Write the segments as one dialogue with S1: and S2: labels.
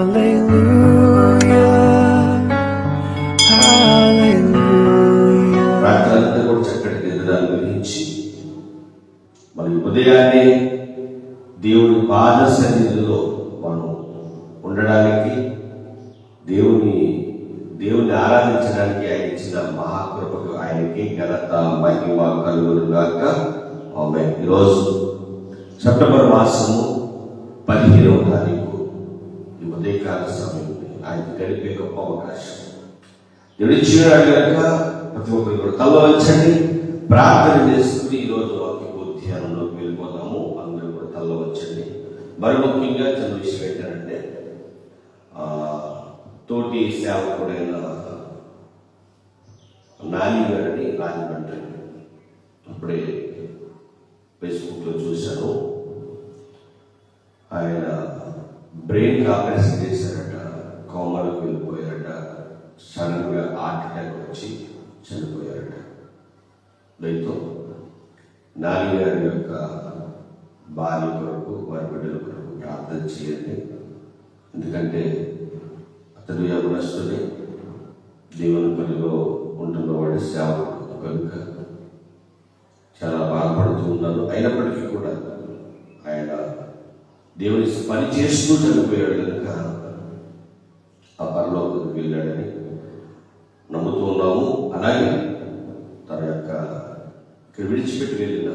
S1: Hallelujah.
S2: రాత్రంతా కూడా చక్కటి నిద్రాలు గురించి మరి ఉదయాన్నే దేవుని పాద సన్నిధిలో మనం ఉండడానికి దేవుని దేవుని ఆరాధించడానికి ఆయన ఇచ్చిన మహాకృపకు ఆయనకి ఘనత మహిమ కలుగును గాక ఆమె ఈరోజు సెప్టెంబర్ మాసము పదిహేనవ తారీఖు ఈ ఉదయకాల సమయం ఆయన గడిపే గొప్ప అవకాశం. ఎడిచినాడు కనుక ప్రతి ఒక్కరు కూడా తల వచ్చండి ప్రార్థన చేసుకుని ఈరోజు వాక్య ధ్యానంలోకి వెళ్ళిపోతాము అందరూ కూడా తల వచ్చండి మరి ముఖ్యంగా చిన్న విషయం ఏంటంటే తోటి సేవకుడైన నాని గారిని రాజమండ్రి అప్పుడే ఫేస్బుక్లో చూశాను. ఆయన బ్రెయిన్ ఆపరేషన్ చేశారట. కోమలకు వెళ్ళిపోయారట. సడన్గా హార్ట్ అటాక్ వచ్చి చనిపోయారట. దీంతో నాని గారి యొక్క భార్య కొరకు వారి బిడ్డల కొరకు ప్రార్థన చేయండి. ఎందుకంటే అతడు యవనస్తుడే దేవుని పనిలో ఉంటున్నవాడు సేవకుడు. కనుక చాలా బాధపడుతూ ఉన్నారు. అయినప్పటికీ కూడా ఆయన దేవుని పని చేస్తూ చనిపోయాడు కనుక ఆ పరలోకి వెళ్ళాడని నమ్ముతూ ఉన్నాము. అలాగే తన యొక్క ఇక్కడ విడిచిపెట్టి వెళ్ళిన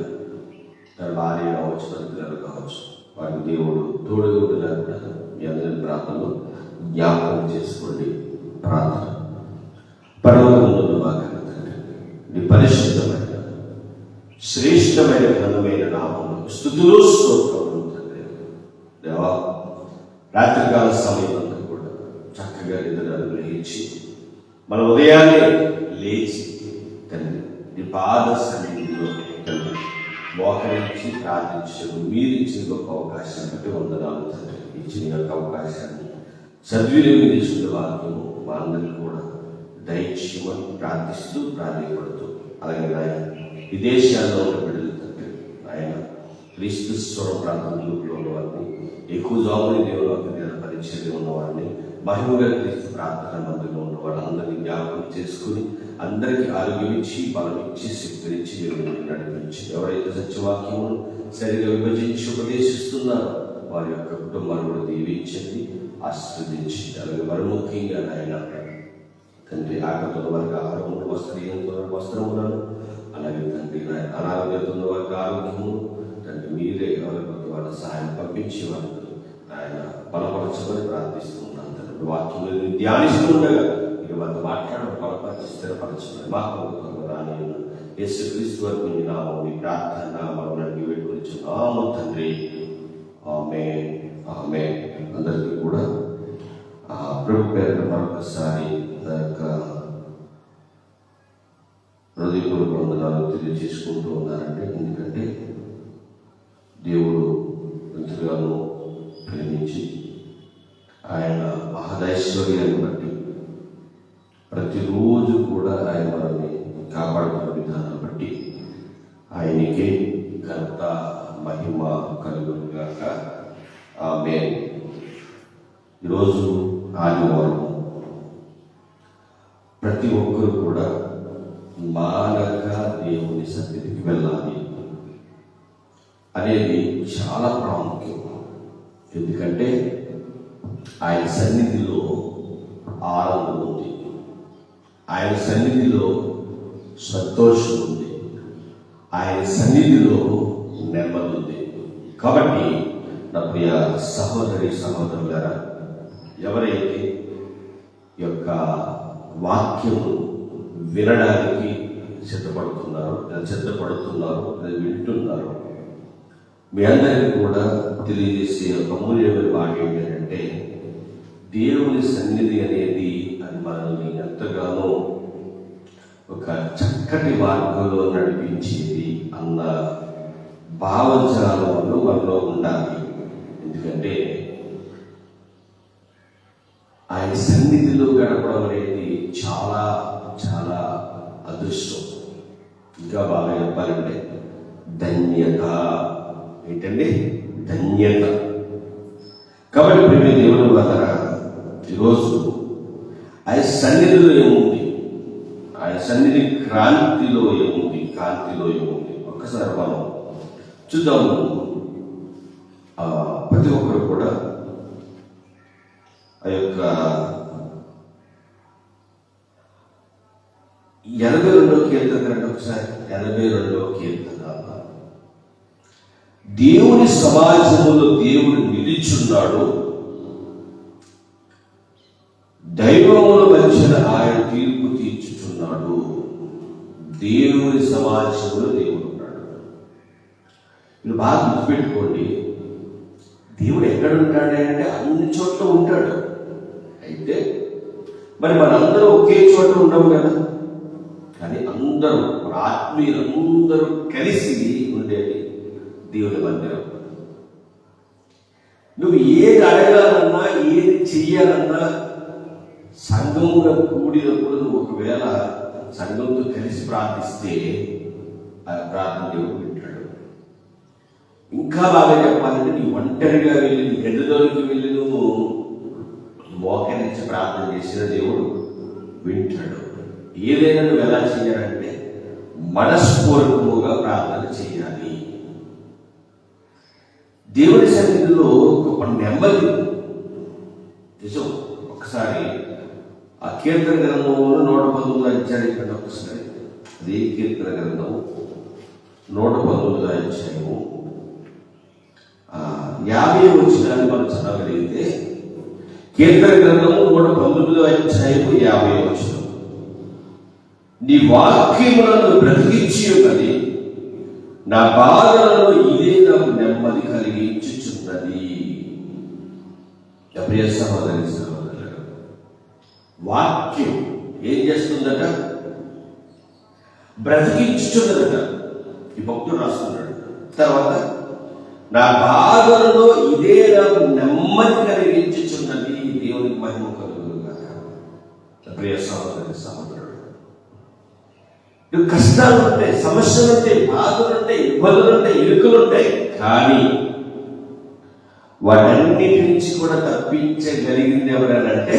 S2: తన భార్య కావచ్చు తన పిల్లలు కావచ్చు వారి దేవుడు తోడుగా ఉండినా కూడా. మీ అందరి ప్రార్థనలు జ్ఞాపకం చేసుకోండి. ప్రార్థన. పర్వతములను మాకు తండ్రి నీ పరిశుద్ధమైన శ్రేష్టమైన ఘనమైన నామము స్థుతులు స్తోత్రములు తండ్రి. దేవా రాత్రికాల సమయం అంతా కూడా అనుగ్రహించి మన ఉదయాన్నే లేచి తండ్రి నీ పాద సన్నిధిలో తండ్రి మోకరించి ప్రార్థించడం మీరు ఇచ్చిన గొప్ప అవకాశాన్ని బట్టి వందనాలు తండ్రి. ఇచ్చిన యొక్క అవకాశాన్ని సద్వినియోగం చేసుకునే వాక్యము మా కూడా దయచేయమని ప్రార్థిస్తూ ప్రాధాన్యపడుతూ అలాగే నాయన విదేశాల్లో ఉన్న బిడ్డలు తండ్రి. ఆయన క్రీస్తు స్వర ప్రాంతంలో ఉన్న వారిని ఎక్కువ జాబుని దేవుని పరిచయం ఉన్నవారిని మహిమగా క్రీస్తు ప్రార్థన మందిలో ఉన్న వాళ్ళందరినీ జ్ఞాపకం చేసుకుని అందరికీ ఆరోగ్యం ఇచ్చి బలం ఇచ్చి శక్తినిచ్చి నడిపించి ఎవరైతే సత్యవాక్యమును సరిగా విభజించి ఉపదేశిస్తున్నారో వారి యొక్క కుటుంబాన్ని కూడా దీవించండి ఆశ్రదించి అలాగే మరి ముఖ్యంగా నాయన తండ్రి ఆకలితో వారికి ఆహారమును వస్త్రీయంతో వస్త్రములను అలాగే తండ్రి నాయన అనారోగ్యంతో వారికి ఆరోగ్యము తండ్రి మీరే ఎవరి వాళ్ళ సహాయం పంపించి వారికి ఆయన బలపరచమని ప్రార్థిస్తున్నాను. వాక్యం ధ్యానిస్తుండగా మీరు వారితో మాట్లాడడం బలపరిచి స్థిరపరచమని మా రాని యేసు క్రీస్తు వరకు మీ నామం మీ ప్రార్థన నామం నడిగి పెట్టుకుని తండ్రి. ఆమె ఆమె అందరికీ కూడా ఆ ప్రభు పేరు మరొకసారి నా యొక్క హృదయపూర్వక వందనాలు తెలియజేసుకుంటూ ఉన్నారంటే ఎందుకంటే దేవుడు ఎంతగానో ప్రేమించి ఆయన ఐశ్వర్యాన్ని బట్టి ప్రతిరోజు కూడా ఆయన మనల్ని కాపాడుతున్న విధానం బట్టి ఆయనకే ఘనత మహిమ కలుగునుగాక ఆమె ఈరోజు ఆదివారం ప్రతి ఒక్కరు కూడా మానక దేవుని సన్నిధికి వెళ్ళాలి అనేది చాలా ప్రాముఖ్యం. ఎందుకంటే ఆయన సన్నిధిలో ఆనందం ఉంది ఆయన సన్నిధిలో సంతోషం ఉంది ఆయన సన్నిధిలో నెమ్మది ఉంది కాబట్టి నా ప్రియ సహోదరి సహోదరులారా ఎవరైతే ఈ యొక్క వాక్యము వినడానికి సిద్ధపడుతున్నారో సిద్ధపడుతున్నారు వింటున్నారు మీ అందరికీ కూడా తెలియజేసే ఒక మూల్యమైన మాట ఏంటంటే దేవుని సన్నిధి అనేది అది మనల్ని ఎంతగానో ఒక చక్కటి మార్గంలో నడిపించేది అన్న భావజాలంలో మనలో ఉండాలి. ఎందుకంటే ఆయన సన్నిధిలో గడపడం అనేది చాలా చాలా అదృష్టం. ఇంకా బాగా చెప్పాలంటే ధన్యత. ఏంటండి? ధన్యత. కాబట్టి ప్రేమ దేవుని వదరా ఈరోజు ఆయన సన్నిధిలో ఏముంది? ఆయన సన్నిధి క్రాంతిలో ఏముంది? కాంతిలో ఏముంది? ఒక్కసారి మనం చూద్దాము ఆ, ప్రతి ఒక్కరు కూడా ఆ యొక్క ఎనభై రెండో కీర్తన రండి ఒకసారి. ఎనభై రెండో కీర్తన దేవుని సమాజంలో దేవుడు నిలిచున్నాడు. దైవముల మధ్యన ఆయన తీర్పు తీర్చుచున్నాడు. దేవుని సమాజంలో దేవుడు ఉన్నాడు. మీరు బాగా గుర్తుపెట్టుకోండి. దేవుడు ఎక్కడ ఉంటాడు అంటే అన్ని చోట్ల ఉంటాడు. అయితే మరి మనందరూ ఒకే చోట ఉండవు కదా? కానీ అందరూ ఆత్మీయులందరూ కలిసి ఉండేది దేవుని మందిరం. నువ్వు ఏది అడగాలన్నా ఏది చెయ్యాలన్నా సంఘముగా కూడినప్పుడు నువ్వు ఒకవేళ సంఘంతో కలిసి ప్రార్థిస్తే ఆ ప్రార్థన దేవుడు వింటాడు. ఇంకా బాగా చెప్పాలంటే నీ ఒంటరిగా వెళ్ళి నీ గదిలోకి వెళ్ళి నువ్వు మోకరించి ప్రార్థన చేసిన దేవుడు వింటాడు. ఏదైనా నువ్వు ఎలా చేయాలంటే మనస్పూర్వకముగా ప్రార్థన చేయాలి. దేవుడి సన్నిధిలో గొప్ప నెమ్మది. నిజం. ఒకసారి ఆ కీర్తన గ్రంథంలో నూట పంతొమ్మిది అధ్యాయం కంటే ఒకసారి అది కీర్తన గ్రంథము. నూట పంతొమ్మిది అధ్యాయము. యాభై వచ్చినాన్ని మనం చదవగలిగితే కీర్తన గ్రంథము నూట పంతొమ్మిదో అధ్యాయము యాభై వచ్చిన నీ వాక్యములను బ్రతికించి ఉన్నది నా బాధలను ఇదే నాకు నెమ్మది కలిగించుచున్నది. నా ప్రియ సహోదరి వాక్యం ఏం చేస్తుందట? బ్రతికించుచున్నదట ఈ భక్తుడు రాస్తున్నాడు. తర్వాత నా బాధలలో ఇదే నాకు నెమ్మది కలిగించుచున్నది దేవునికి మహిమ కలుగుతుంది ప్రియ సహోదరి సహోదరుడు. కష్టాలు ఉంటాయి సమస్యలు ఉంటాయి బాధలు ఉంటాయి ఇబ్బందులు ఉంటాయి ఇరుకులు ఉంటాయి. కానీ వాటన్నిటి నుంచి కూడా తప్పించగలిగింది ఎవరనంటే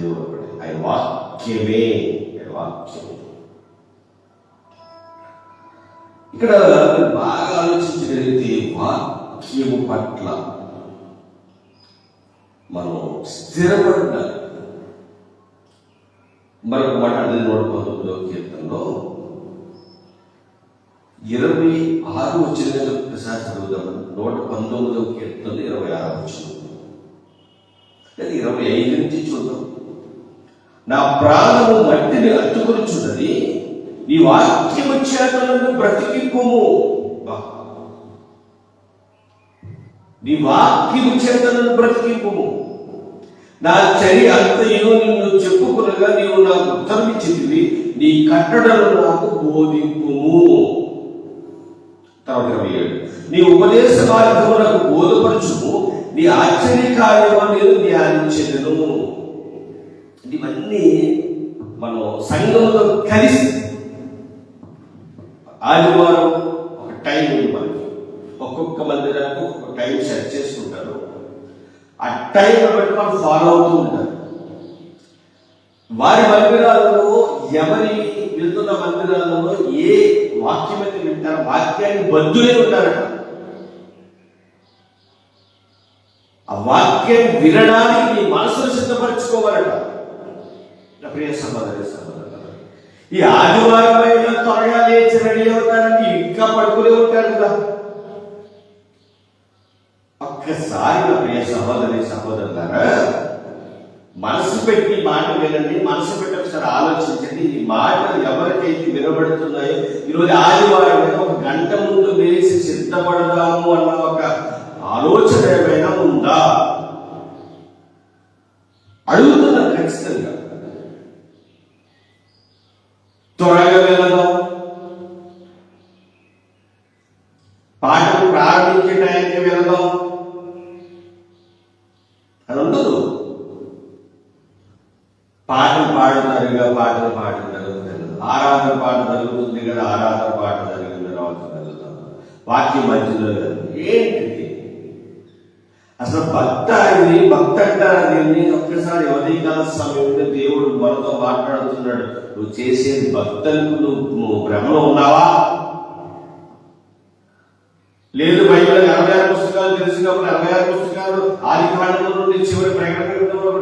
S2: దేవుడు ఒకడే. ఆయన వాక్యమే. ఆయన వాక్యమే. ఇక్కడ బాగా ఆలోచించగలిగితే వాక్యము పట్ల మనం స్థిరపడాలి మరొక మాట అదే నూట పంతొమ్మిదో కీర్తనలో ఇరవై ఆరు వచ్చిన ఒకసారి చదువుదాం. నూట పంతొమ్మిదో కీర్తనలో ఇరవై ఆరు వచ్చిన లేదా ఇరవై ఐదు నుంచి చూద్దాం. నా ప్రాణము మట్టిని అత్తుకొనుచున్నది నీ వాక్యము చేతలను నన్ను బా. నీ వాక్యము చేతలను నన్ను బ్రతికింపుము. నా చరి అంతయో నిన్ను చెప్పుకునగా నీవు నాకు ఉత్తరం ఇచ్చితివి నీ కట్టడలు నాకు బోధింపుము. తర్వాత నీ ఉపదేశ మార్గము నాకు బోధపరచుము నీ ఆశ్చర్య కార్యము నేను ధ్యానించను ఇవన్నీ మనం సంఘంలో కలిసి ఆదివారం ఒక టైం ఉంది మనకి ఒక్కొక్క మందిరానికి ఒక్కొక్క టైం సెట్ చేసుకుంటారు. ఆ టైం బట్టి మనం ఫాలో అవుతూ ఉంటారు. వారి మందిరాలలో ఎవరి వెళ్తున్న మందిరాలలో ఏ వాక్యం అయితే వింటారో వాక్యాన్ని బద్దులే ఉంటారట. ఆ వాక్యాన్ని వినడానికి మీ మనసును సిద్ధపరచుకోవాలట. ప్రియ సహోదరి సహోదరు ఈ ఆదివారం అయినా త్వరగా లేచి రెడీ అవుతారని ఇంకా పడుకునే ఉంటారు కదా. ఒక్కసారి నా ప్రియ సహోదరి సహోదరులారా మనసు పెట్టి మాట వినండి మనసు పెట్టి ఒకసారి ఆలోచించండి ఈ మాటలు ఎవరికైతే వినబడుతున్నాయో ఈరోజు ఆదివారం ఒక గంట ముందు లేచి సిద్ధపడదాము అన్న ఒక ఆలోచన ఏమైనా ఉందా అడుగుతున్నా ఖచ్చితంగా త్వరగా వెళదాం పాటలు ప్రారంభించే టైంకి వెళదాం అని ఉండదు పాటలు పాడుతారుగా పాటలు పాడుతారు ఆరాధన పాట జరుగుతుంది కదా ఆరాధన పాట జరిగిన తర్వాత వెళ్తాం వాక్యం మధ్యలో వెళ్తాం. ఏంటిది ఆ అసలు భక్త ఇది భక్త అంటారా దీన్ని ఒక్కసారి ఉదయకాల సమయంలో దేవుడు మనతో అంటున్నాడు. నువ్వు చేసే భక్తులకు నువ్వు భ్రమలో ఉన్నావా? లేదు బైబిల్ అరవై ఆరు పుస్తకాలు తెలుసు కాబట్టి అరవై ఆరు పుస్తకాలు ఆది కాండం నుండి చివరి ప్రకటన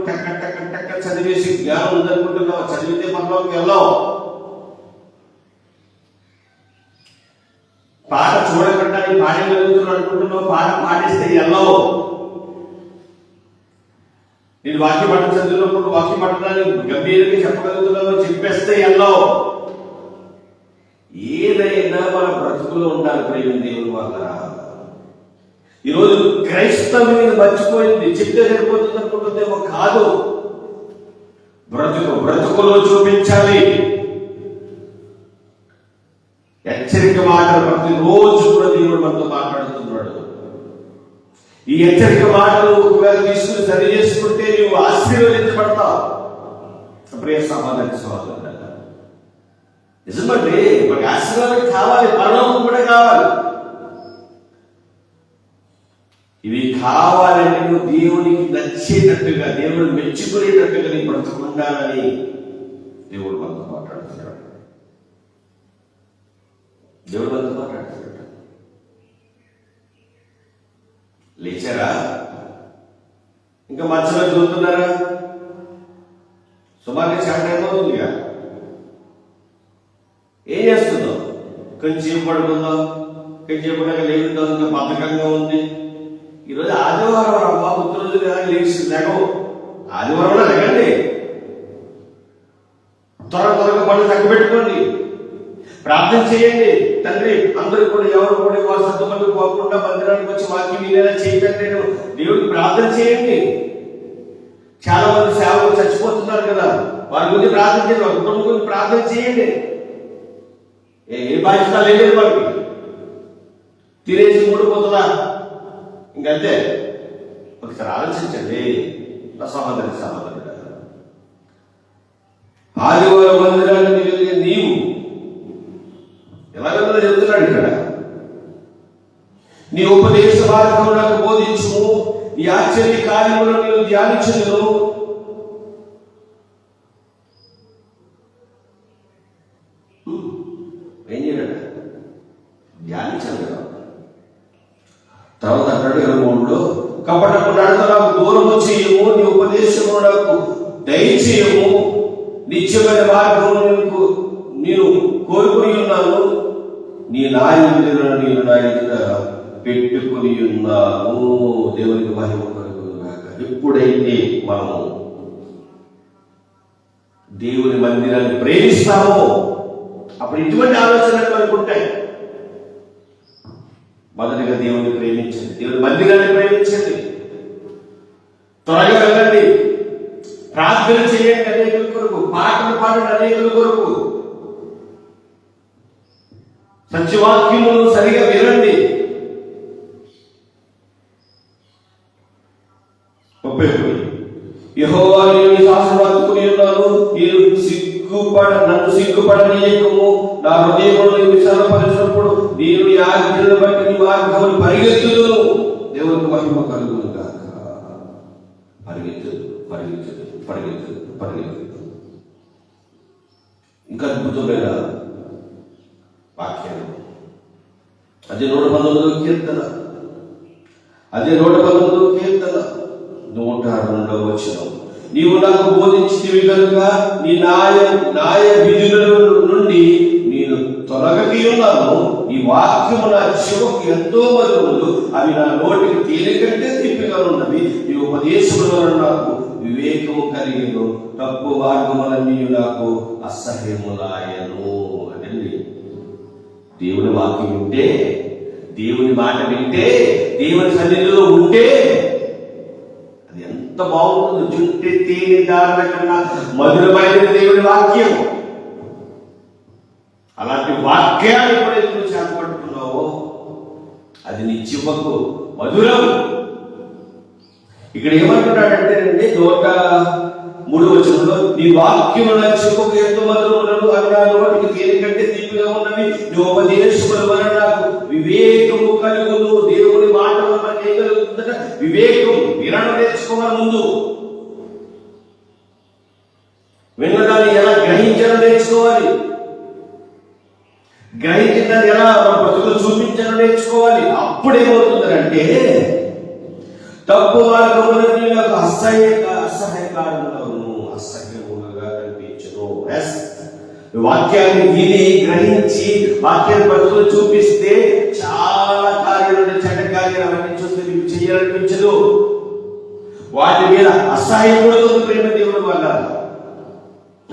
S2: టక్క టక్క టక్క చదివేసి జ్ఞానం ఉందనుకుంటున్నావు? చదివితే మనలోకి వెళ్ళావు. పాట చూడకుండా పాడే పాడగలుగుతున్నావు అనుకుంటున్నావు? పాట పాటిస్తే వెళ్ళవు. నేను వాక్య పట్టణ చదివినప్పుడు వాక్య పట్టణాన్ని గంభీరంగా చెప్పగలుగుతున్నావు చెప్పేస్తే ఎల్లో. ఏదైనా మన బ్రతుకులో ఉండాలి ప్రేమ దేవుని వల్ల. ఈరోజు క్రైస్తవుని మర్చిపోయింది. చెప్తే సరిపోతుంది అనుకుంటుందేమో కాదు. బ్రతుకు బ్రతుకులో చూపించాలి. హెచ్చరిక మాటలు ప్రతిరోజు కూడా దేవుడు మనతో మాట్లాడుతున్నాడు. ఈ హెచ్చరిక మాటలు ఒకవేళ తీసుకుని సరి చేసుకుంటే నువ్వు ఆశీర్వదించబడతావు. ప్రియ సమాధాన సమాధానం నిజమండి మనకి ఆశీర్వాదం కావాలి పరలోకం కూడా కావాలి. ఇవి కావాలని నువ్వు దేవునికి నచ్చేటట్టుగా దేవుడు మెచ్చుకునేటట్టుగా నీ బ్రతుకుండాలని దేవుడు మనతో మాట్లాడుతున్నాడు. దేవుడు మనతో మాట్లాడుతున్నాడు. లేచారా? ఇంకా మధ్యలో చూస్తున్నారా సుమారుగా చాలా టైం అవుతుందిగా. ఏం చేస్తుందో కొంచెం పడుకుందో? కొంచెం పడక లేదు ఇంకా బద్ధకంగా ఉంది. ఈరోజు ఆదివారం అమ్మా ఉత్తరోజు రోజు లేచి లేకవు. ఆదివారం లేకండి. త్వర త్వరగా పనులు తగ్గిపెట్టుకోండి. ప్రార్థన చేయండి. తండ్రి అందరూ కూడా ఎవరు కూడా వారి సర్దుమల్లి పోకుండా మందిరానికి వచ్చి వాక్యం వినేలా చేయకండి దేవుడికి ప్రార్థన చేయండి. చాలా మంది సేవలు చచ్చిపోతున్నారు కదా. వారి గురించి ప్రార్థన చేయండి. వారి కుటుంబం గురించి ప్రార్థన చేయండి. ఏ బాధ్యత లేదు వారికి. తినేసి మూడిపోతుందా? ఇంకంతే. ఒకసారి ఆలోచించండి. నా సహోదరి సహోదరుడు ఆదివారం మందిరానికి వెళ్ళే నీవు చెప్తున్నాడు ఇక్కడ. నీ ఉపదేశ మార్గం నాకు బోధించు నీ ఆశ్చర్య కార్యములను నేను ధ్యానించను ఏం చేయడం కదా. తర్వాత అంటాడు ఇరవై మూడులో కపటపు నడత నాకు దూరం చేయము నీ ఉపదేశము నాకు దయచేయము. నిత్యమైన మార్గము నీకు నేను కోరుకుని ఉన్నాను నీ నాయన నేను నా పెట్టుకుని ఉన్నాను. దేవునికి మహిమ కలుగుగాక ఎప్పుడైతే మనము దేవుని మందిరాన్ని ప్రేమిస్తామో అప్పుడు ఇటువంటి ఆలోచనలు మనకు ఉంటాయి. మొదటిగా దేవుని ప్రేమించండి. దేవుని మందిరాన్ని ప్రేమించండి. త్వరగా వెళ్ళండి. ప్రార్థన చేయండి అనేకుల కొరకు పాటలు పాడండి అనేకుల కొరకు. సత్యవాక్యములు సరిగా వినండి. ముప్పై ఒకటి యెహోవా నేను శాసనం ఉన్నాను నేను సిగ్గుపడ నన్ను సిగ్గుపడనీయకము. నా హృదయమును విశాలపరిచినప్పుడు నేను నీ ఆజ్ఞలను బట్టి నీ మార్గములు పరిగెత్తును దేవునికి మహిమ కలుగును గాక. పరిగెత్తు పరిగెత్తు పరిగెత్తు పరిగెత్తు ఇంకా అద్భుతమైన వాక్యాలు అదే నూట పంతొమ్మిదో కీర్తన. అదే నూట పంతొమ్మిదో కీర్తన. నూట రెండవ వచనం. నీవు నాకు బోధించితివి కనుక నీ నాయ నాయ విధుల నుండి నేను తొలగకి ఉన్నాను. ఈ వాక్యము నా చెవుకు ఎంతో మధురములు అవి నా నోటికి తేలికంటే తిప్పిగా ఉన్నవి. ఈ ఉపదేశముల నాకు వివేకము కలిగిను. తప్పు మార్గములన్నీ నాకు అసహ్యములాయను. దేవుని వాక్యం ఉంటే దేవుని మాట వింటే దేవుని సన్నిధిలో ఉంటే అది ఎంత బాగుంటుంది. జుంటి తేనె దారుల కన్నా మధురమైన దేవుని వాక్యం. అలాంటి వాక్యాలు ఎప్పుడైతే నువ్వు చేపట్టుకున్నావో అది నీ చివకు మధురం. ఇక్కడ ఏమంటున్నాడంటే అండి నూట మూడు వచనంలో నీ వాక్యము నా చెవుకు ఎంతో మధురములను అవి నా నోటికి తేలికంటే తీపిగా ఉన్నవి? నీ ఉపదేశముల వలన నాకు వివేకము కలుగును. దేవుని మాటల మనకి ఏం కలుగుతుందట? వివేకం వినడం నేర్చుకోవాలి ముందు. విన్నదాన్ని ఎలా గ్రహించడం నేర్చుకోవాలి? గ్రహించిందని ఎలా మన బ్రతుకులు చూపించడం నేర్చుకోవాలి? అప్పుడేమవుతుందంటే తప్పు మార్గములకు అసహ్య వాక్యాన్ని విని గ్రహించి వాక్యాన్ని పరిస్థితులు చూపిస్తే చాలా కార్యాలు చెడ్డ కార్యాలు అవన్నీ చూస్తే మీకు చేయాలనిపించదు వాటి మీద అసహాయం కూడా ఉంది ప్రేమ దేవుడు వల్ల.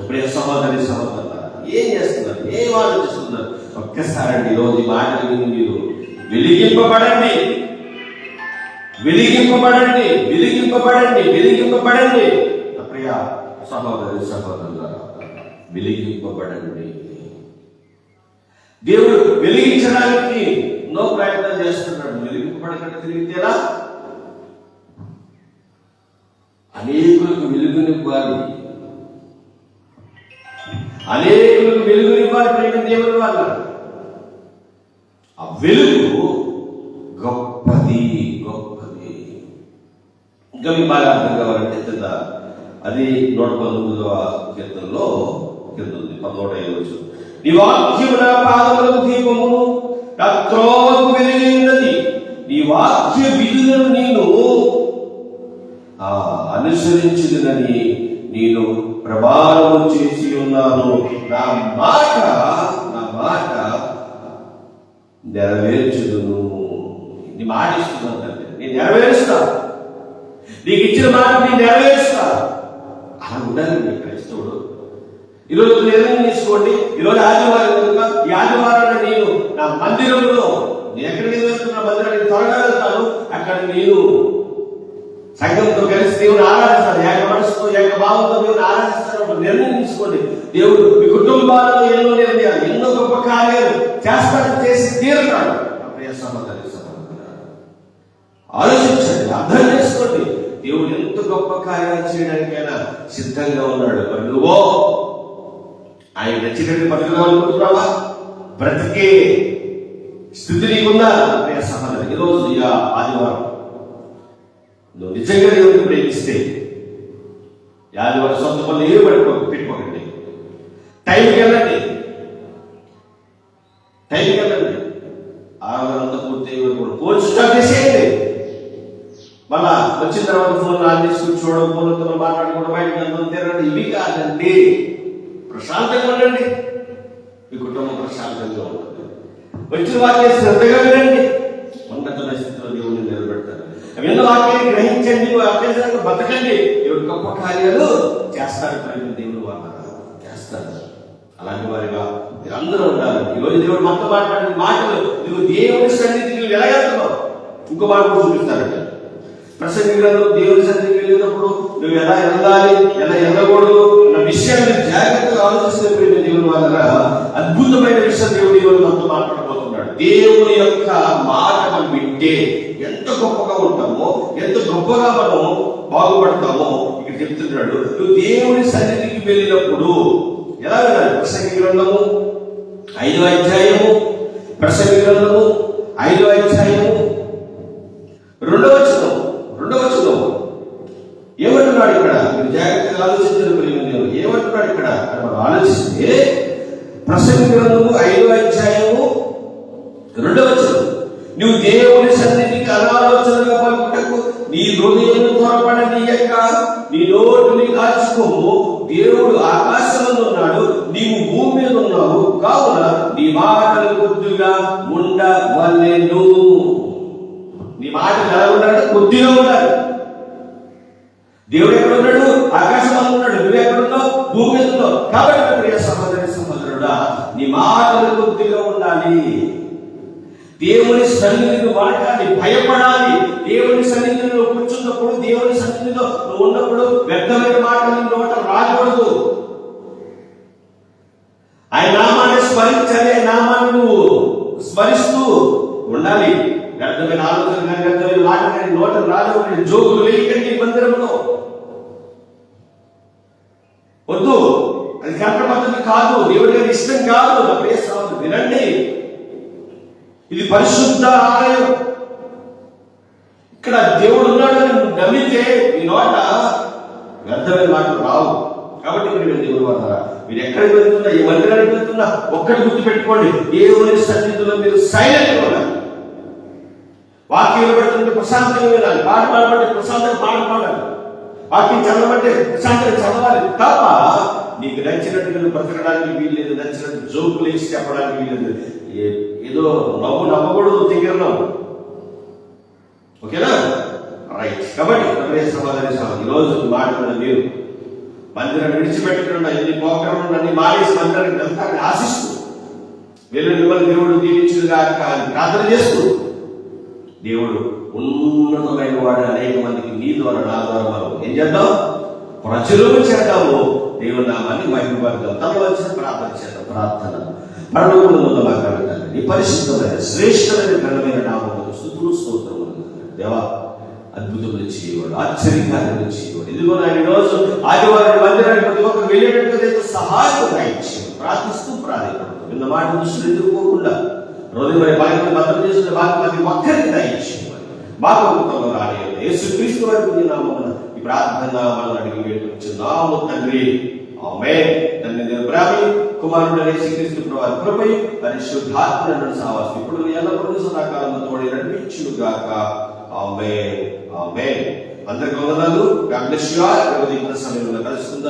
S2: ప్రియ సహోదరి సహోదరు ఏం చేస్తున్నారు? ఏం ఆలోచిస్తున్నారు? ఒక్కసారండి అండి ఈరోజు మాటలు విని మీరు వెలిగింపబడండి. వెలిగింపబడండి వెలిగింపబడండి వెలిగింపబడండి. నా ప్రియ సహోదరి సహోదరులారా వెలిగింపబడండి దేవుడు వెలిగించడానికి ఎన్నో ప్రయత్నం చేస్తున్నాడు. వెలిగింపబడకుండా తిరిగితేలా అనేకులకు వెలుగునివ్వాలి. అనేకులకు వెలుగునివ్వాలి ప్రేమ దేవుని వల్ల. ఆ వెలుగు గొప్పది గొప్పది. ఇంకా మీకు బాగా అర్థం కావాలంటే అది నూట పంతొమ్మిదవ కీర్తనలో కింద ఉంది పదోట ఐదు నీ వాక్యము నా పాదములకు దీపము నా త్రోవకు వెలిగినది నీ వాక్య విధులను నేను ఆ అనుసరించినని నేను ప్రమాణము చేసి ఉన్నాను. నా మాట నా మాట నెరవేర్చుదును. నీ మాట ఇస్తున్నాను తండ్రి. నేను నెరవేరుస్తా. నీకు ఇచ్చిన మాట నేను నెరవేరుస్తా. అలా ఉండాలి ఈరోజు నిర్ణయం తీసుకోండి. ఈరోజు ఆదివారం కనుక ఈ ఆదివారాన్ని నేను నా మందిరంలో నేను ఎక్కడికి వెళ్తున్నా మందిరానికి త్వరగా వెళ్తాను. అక్కడ నేను సంఘంతో కలిసి దేవుని ఆరాధిస్తాను. ఏక మనసుతో ఏక భావంతో దేవుని ఆరాధిస్తాను. ఒక నిర్ణయం తీసుకోండి. దేవుడు మీ కుటుంబాలలో ఎన్నో నిర్ణయాలు ఎన్నో గొప్ప కార్యాలు చేస్తాడు చేసి తీరుతాడు. ఆలోచించండి అర్థం చేసుకోండి. దేవుడు ఎంత గొప్ప కార్యాలు చేయడానికైనా సిద్ధంగా ఉన్నాడు. మరి నువ్వో ఆయన నచ్చినట్టు బతకగలుగుతున్నావా బ్రతికే స్థితి నీకుందా? నా ప్రియ సహోదరి ఈరోజు ఇక ఆదివారం. నువ్వు నిజంగా దేవుడిని ప్రేమిస్తే ఆదివారం సొంత పనులు ఏమి పట్టుకో పెట్టుకోకండి. టైంకి వెళ్ళండి. టైంకి వెళ్ళండి. ఆరాధన పూర్తి కూడా ఫోన్ స్టాప్ చేసేయండి. మళ్ళా వచ్చిన తర్వాత ఫోన్ ఆన్ చేసుకుని చూడడం ఫోన్లతో మాట్లాడుకోవడం బయటకు వెళ్తాం తిరగండి ఇవి కాదండి. ప్రశాంతంగా ఉండండి. మీ కుటుంబం ప్రశాంతంగా ఉంటుంది. వచ్చిన వాక్యం శ్రద్ధగా వినండి. ఉన్నతమైన స్థితిలో దేవుడిని నిలబెడతారు. విన్న వాక్యాన్ని గ్రహించండి వాక్యాన్ని బతకండి. దేవుడు గొప్ప కార్యాలు చేస్తారు ప్రజలు దేవుడు వాళ్ళ చేస్తారు. అలాంటి వారిగా మీరు అందరూ ఉండాలి ఈరోజు దేవుడు మొత్తం మాట్లాడిన మాటలు నువ్వు దేవుని సన్నిధికి నువ్వు ఎలా వెళ్తున్నావు ఇంకో మాట కూడా ప్రసంగి దేవుని సన్నిధికి వెళ్ళినప్పుడు నువ్వు ఎలా వెళ్ళాలి ఎలా వెళ్ళకూడదు అన్న విషయాన్ని జాగ్రత్తగా ఆలోచిస్తే దేవుని వల్ల అద్భుతమైన విషయం దేవుడు ఈరోజు మనతో మాట్లాడబోతున్నాడు. దేవుని యొక్క మాట మనం వింటే ఎంత గొప్పగా ఉంటామో ఎంత గొప్పగా మనం బాగుపడతామో ఇక్కడ చెప్తున్నాడు. నువ్వు దేవుని సన్నిధికి వెళ్ళినప్పుడు ఎలా వెళ్ళాలి? ప్రసంగి గ్రంథము ఐదో అధ్యాయము ప్రసంగి గ్రంథము ఐదో అధ్యాయము రెండవ వచనం. రెండవ వచనం ఏమంటున్నాడు ఇక్కడ మీరు ఆలోచించడం ఆలోచించారు దేవుడు ఏమంటున్నాడు ఇక్కడ? మనం ఆలోచిస్తే ప్రసంగ గ్రంథము ఐదో అధ్యాయము రెండవ వచనం. నువ్వు దేవుని సన్నిధికి అనాలోచనగా పలుకుటకు నీ హృదయం త్వరపడనీయక నీ నోటిని కాల్చుకోము దేవుడు ఆకాశంలో ఉన్నాడు. నీవు భూమి మీద ఉన్నావు. కావున నీ మాటలు కొద్దిగా ఉండవలేను. నీ మాట ఎలా ఉండాలంటే కొద్దిగా ఉండాలి. దేవుడు ఎక్కడ ఉన్నాడు? ఆకాశం భూమి కాబట్టి ప్రియ సహోదరి సహోదరుడా నీ మాటలు కొద్దిగా ఉండాలి. దేవుని సన్నిధిని వాడటాన్ని భయపడాలి. దేవుని సన్నిధిలో కూర్చున్నప్పుడు దేవుని సన్నిధిలో నువ్వు ఉన్నప్పుడు వ్యర్థమైన మాటలు నోట రాకూడదు. ఆయన నామాన్ని స్మరించాలి నామాన్ని నువ్వు స్మరిస్తూ ఉండాలి. వ్యర్థమైన ఆలోచన కానీ వ్యర్థమైన మాట కానీ నోట రాదు. జోకులు వేయకండి మందిరంలో వద్దు. అది కరెక్ట్ పద్ధతి కాదు. దేవుడి గారి ఇష్టం కాదు. నా ప్రియ వినండి. ఇది పరిశుద్ధ ఆలయం. ఇక్కడ దేవుడు ఉన్నాడని నమ్మితే మీ నోట వ్యర్థమైన మాటలు రావు. కాబట్టి మీరు దేవుడు వారా మీరు ఎక్కడికి వెళ్తున్నా ఏ మందిరానికి వెళ్తున్నా ఒక్కటి గుర్తు పెట్టుకోండి దేవుని సన్నిధిలో మీరు సైలెంట్ ఉండాలి. వాక్యం పెడుతుంటే ప్రశాంతంగా వినాలి. పాట పాడమంటే ప్రశాంతంగా పాట పాడాలి. వాక్యం చదవమంటే ప్రశాంతంగా చదవాలి. తప్ప నీకు నచ్చినట్టుగా నువ్వు బ్రతకడానికి వీల్లేదు నచ్చినట్టు జోకులు వేసి చెప్పడానికి వీల్లేదు. ఏదో నవ్వు నవ్వకూడదు దగ్గరలో. ఓకేనా? రైట్. కాబట్టి ప్రియ సహోదరి సహోదరి ఈరోజు మాట్లాడిన మీరు. మందిరం విడిచిపెట్టకుండా ఎన్ని పోకరం అన్ని మానేసి మందిరానికి వెళ్తారని ఆశిస్తూ వీళ్ళు మిమ్మల్ని దేవుడు దీవించుగా ప్రార్థన చేస్తూ దేవుడు ఉన్నతమైన వాడు అనేక మందికి నీ ద్వారా నా ద్వారా మనం ఏం చేద్దాం? ప్రచురం చేద్దాము. దేవుడు నామాన్ని మహిమపడదాం తన వచ్చిన ప్రార్థన చేద్దాం. ప్రార్థన. పరలోకములో మాట్లాడతాను. నీ పరిశుద్ధమైన శ్రేష్టమైన ఘనమైన నామములు స్థుతులు స్తోత్రం దేవా అద్భుతములు చేయవాడు ఆశ్చర్యకార్యములు చేయవాడు. ఇదిగో నా ఈరోజు ఆదివారం మందిరానికి ప్రతి ఒక్కరు వెళ్ళేటట్టు సహాయం ఇచ్చేవాడు ప్రార్థిస్తూ ప్రాధాన్యపడతాం నిన్న మాట దృష్టిలో ఎదుర్కోకుండా రోజు మరి బాగా భద్రం చేసిన బాగా ప్రతి ఒక్కరికి దయచేయండి మాకు అద్భుతంలో రాలేదు. యేసు క్రీస్తు వరకు నామమున ఈ ప్రార్థన మనం అడిగి వేడుకుంటున్నాము తండ్రి. ఆమె తండ్రి దేవుని ప్రేమ కుమారుడు యేసుక్రీస్తు ప్రభు కృపై పరిశుద్ధాత్మ నన్ను సావాసం. ఇప్పుడు ఎల్లప్పుడూ సదాకాలం తోడి నడిపించును గాక ఆమె ఆమె అందరికి వందనాలు. గాడ్ బ్లెస్ యు ఆల్ సమయంలో కలుసుకుందాం.